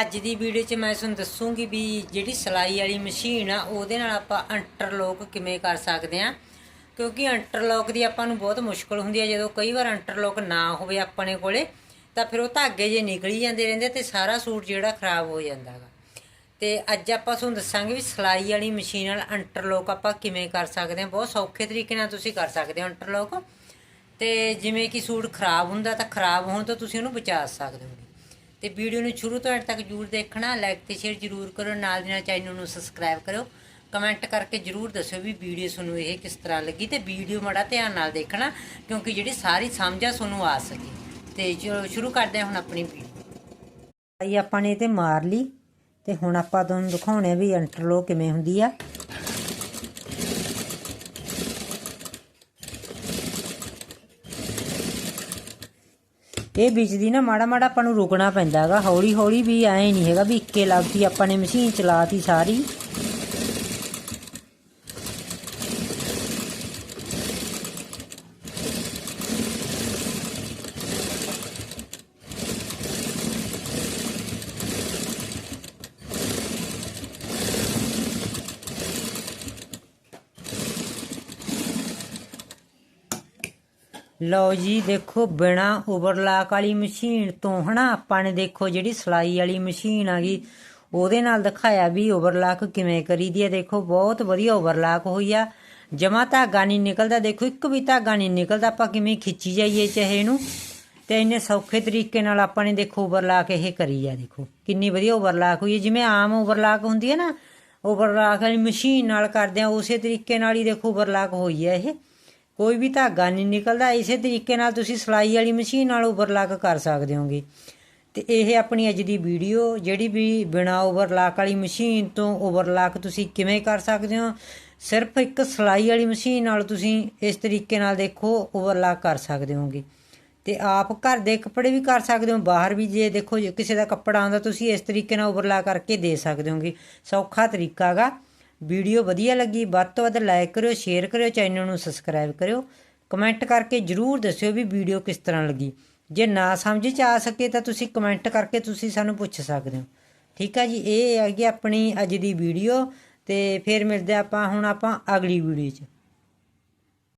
ਅੱਜ ਦੀ ਵੀਡੀਓ 'ਚ ਮੈਂ ਤੁਹਾਨੂੰ ਦੱਸੂਗੀ ਵੀ ਜਿਹੜੀ ਸਿਲਾਈ ਵਾਲੀ ਮਸ਼ੀਨ ਆ, ਉਹਦੇ ਨਾਲ ਆਪਾਂ ਅੰਟਰਲੋਕ ਕਿਵੇਂ ਕਰ ਸਕਦੇ ਆ ਕਿਉਂਕਿ ਅੰਟਰਲੋਕ ਦੀ ਆਪਾਂ ਨੂੰ ਬਹੁਤ ਮੁਸ਼ਕਲ ਹੁੰਦੀ ਹੈ ਜਦੋਂ ਕਈ ਵਾਰ ਅੰਟਰਲੋਕ ਨਾ ਹੋਵੇ ਆਪਣੇ ਕੋਲੇ, ਤਾਂ ਫਿਰ ਉਹ ਧਾਗੇ ਜੇ ਨਿਕਲੀ ਜਾਂਦੇ ਰਹਿੰਦੇ ਤੇ ਸਾਰਾ ਸੂਟ ਜਿਹੜਾ ਖਰਾਬ ਹੋ ਜਾਂਦਾ ਹੈਗਾ। ਤੇ ਅੱਜ ਆਪਾਂ ਤੁਹਾਨੂੰ ਦੱਸਾਂਗੇ ਵੀ ਸਿਲਾਈ ਵਾਲੀ ਮਸ਼ੀਨ ਨਾਲ ਅੰਟਰਲੋਕ ਆਪਾਂ ਕਿਵੇਂ ਕਰ ਸਕਦੇ ਹਾਂ। ਬਹੁਤ ਸੌਖੇ ਤਰੀਕੇ ਨਾਲ ਤੁਸੀਂ ਕਰ ਸਕਦੇ ਹੋ ਅੰਟਰਲੋਕ। ਤੇ ਜਿਵੇਂ ਕਿ ਸੂਟ ਖਰਾਬ ਹੁੰਦਾ, ਤਾਂ ਖਰਾਬ ਹੋਣ ਤੋਂ ਤੁਸੀਂ ਉਹਨੂੰ ਬਚਾ ਸਕਦੇ ਹੋ। ਤੇ ਵੀਡੀਓ ਨੂੰ ਸ਼ੁਰੂ ਤੋਂ ਅੰਤ ਤੱਕ ਜਰੂਰ ਦੇਖਣਾ ਲਾਈਕ ਤੇ ਸ਼ੇਅਰ ਜਰੂਰ ਕਰੋ, ਨਾਲ ਦੀ ਨਾਲ ਚੈਨਲ ਨੂੰ ਸਬਸਕ੍ਰਾਈਬ ਕਰੋ। ਕਮੈਂਟ ਕਰਕੇ ਜਰੂਰ ਦੱਸਿਓ ਵੀ ਵੀਡੀਓ ਤੁਹਾਨੂੰ ਇਹ ਕਿਸ ਤਰ੍ਹਾਂ ਲੱਗੀ ਤੇ ਵੀਡੀਓ ਮਾੜਾ ਧਿਆਨ ਨਾਲ ਦੇਖਣਾ, ਕਿਉਂਕਿ ਜਿਹੜੀ ਸਾਰੀ ਸਮਝ ਆ ਤੁਹਾਨੂੰ ਆ ਸਕੇ। ਤੇ ਸ਼ੁਰੂ ਕਰਦੇ ਹਾਂ ਹੁਣ ਆਪਣੀ ਵੀਡੀਓ ਆਈ ਆਪਾਂ ਨੇ ਤੇ ਮਾਰ ਲਈ, ਤੇ ਹੁਣ ਆਪਾਂ ਤੁਹਾਨੂੰ ਦਿਖਾਉਣੇ ਆ ਵੀ ਇੰਟਰਲੋਕ ਕਿਵੇਂ ਹੁੰਦੀ ਆ। ਇਹ ਵਿੱਚ ਨਾ, ਮਾੜਾ ਮਾੜਾ ਆਪਾਂ ਨੂੰ ਰੁਕਣਾ ਪੈਂਦਾ ਹੈਗਾ। ਹੌਲੀ ਹੌਲੀ ਵੀ ਐ ਨਹੀਂ ਹੈਗਾ ਵੀ ਇੱਕੇ ਲੱਗਦੀ ਆਪਾਂ ਨੇ ਮਸ਼ੀਨ ਚਲਾਤੀ ਸਾਰੀ। ਲਓ ਜੀ, ਦੇਖੋ, ਬਿਨਾ ਓਵਰਲਾਕ ਵਾਲੀ ਮਸ਼ੀਨ ਤੋਂ, ਹਨਾ, ਆਪਾਂ ਨੇ ਦੇਖੋ ਜਿਹੜੀ ਸਲਾਈ ਵਾਲੀ ਮਸ਼ੀਨ ਆ ਗਈ, ਉਹਦੇ ਨਾਲ ਦਿਖਾਇਆ ਵੀ ਓਵਰਲਾਕ ਕਿਵੇਂ ਕਰੀਦੀ ਹੈ ਦੇਖੋ, ਬਹੁਤ ਵਧੀਆ ਓਵਰਲਾਕ ਹੋਈ ਆ। ਜਮਾ ਧਾਗਾ ਨਹੀਂ ਨਿਕਲਦਾ, ਦੇਖੋ, ਇੱਕ ਵੀ ਧਾਗਾ ਨਹੀਂ ਨਿਕਲਦਾ, ਆਪਾਂ ਕਿਵੇਂ ਖਿੱਚੀ ਜਾਈਏ ਚਾਹੇ ਇਹਨੂੰ। ਤੇ ਇੰਨੇ ਸੌਖੇ ਤਰੀਕੇ ਨਾਲ ਆਪਾਂ ਨੇ, ਦੇਖੋ, ਓਵਰਲਾਕ ਇਹ ਕਰੀ ਆ, ਦੇਖੋ। ਕਿੰਨੀ ਵਧੀਆ ਓਵਰਲਾਕ ਹੋਈ ਹੈ ਜਿਵੇਂ ਆਮ ਓਵਰਲਾਕ ਹੁੰਦੀ ਹੈ ਨਾ, ਓਵਰਲਾਕ ਵਾਲੀ ਮਸ਼ੀਨ ਨਾਲ ਕਰਦੇ ਆ, ਉਸੇ ਤਰੀਕੇ ਨਾਲ ਹੀ, ਦੇਖੋ, ਓਵਰਲਾਕ ਹੋਈ ਹੈ ਇਹ। ਕੋਈ ਵੀ ਧਾਗਾ ਨਹੀਂ ਨਿਕਲਦਾ, ਇਸੇ ਤਰੀਕੇ ਨਾਲ ਤੁਸੀਂ ਸਿਲਾਈ ਵਾਲੀ ਮਸ਼ੀਨ ਨਾਲ ਓਵਰਲਾਕ ਕਰ ਸਕਦੇ ਹੋਗੇ। ਤੇ ਇਹ ਆਪਣੀ ਅੱਜ ਦੀ ਵੀਡੀਓ, ਜਿਹੜੀ ਵੀ ਬਿਨਾ ਓਵਰਲਾਕ ਵਾਲੀ ਮਸ਼ੀਨ ਤੋਂ ਓਵਰਲਾਕ ਤੁਸੀਂ ਕਿਵੇਂ ਕਰ ਸਕਦੇ ਹੋ, ਸਿਰਫ ਇੱਕ ਸਿਲਾਈ ਵਾਲੀ ਮਸ਼ੀਨ ਨਾਲ ਤੁਸੀਂ ਇਸ ਤਰੀਕੇ ਨਾਲ ਦੇਖੋ ਓਵਰਲਾਕ ਕਰ ਸਕਦੇ ਹੋਗੇ। ਤੇ ਆਪ ਘਰ ਦੇ ਕੱਪੜੇ ਵੀ ਕਰ ਸਕਦੇ ਹੋ, ਬਾਹਰ ਵੀ ਜੇ ਦੇਖੋ, ਜੇ ਕਿਸੇ ਦਾ ਕੱਪੜਾ ਆਉਂਦਾ, ਤੁਸੀਂ ਇਸ ਤਰੀਕੇ ਨਾਲ ਓਵਰਲਾਕ ਕਰਕੇ ਦੇ ਸਕਦੇ ਹੋਗੇ। ਸੌਖਾ ਤਰੀਕਾ ਹੈਗਾ। ਵੀਡੀਓ ਵਧੀਆ ਲੱਗੀ, ਵੱਧ ਤੋਂ ਵੱਧ ਲਾਈਕ ਕਰਿਓ ਸ਼ੇਅਰ ਕਰਿਓ ਚੈਨਲ ਨੂੰ ਸਬਸਕ੍ਰਾਈਬ ਕਰਿਓ। ਕਮੈਂਟ ਕਰਕੇ ਜਰੂਰ ਦੱਸਿਓ ਵੀ ਵੀਡੀਓ ਕਿਸ ਤਰ੍ਹਾਂ ਲੱਗੀ। ਜੇ ਨਾ ਸਮਝ ਚ ਆ ਸਕੇ ਤਾਂ ਤੁਸੀਂ ਕਮੈਂਟ ਕਰਕੇ ਤੁਸੀਂ ਸਾਨੂੰ ਪੁੱਛ ਸਕਦੇ ਹੋ। ਠੀਕ ਆ ਜੀ, ਇਹ ਹੈਗੀ ਆਪਣੀ ਅੱਜ ਦੀ ਵੀਡੀਓ ਤੇ ਫਿਰ ਮਿਲਦੇ ਆਪਾਂ ਹੁਣ ਆਪਾਂ ਅਗਲੀ ਵੀਡੀਓ 'ਚ।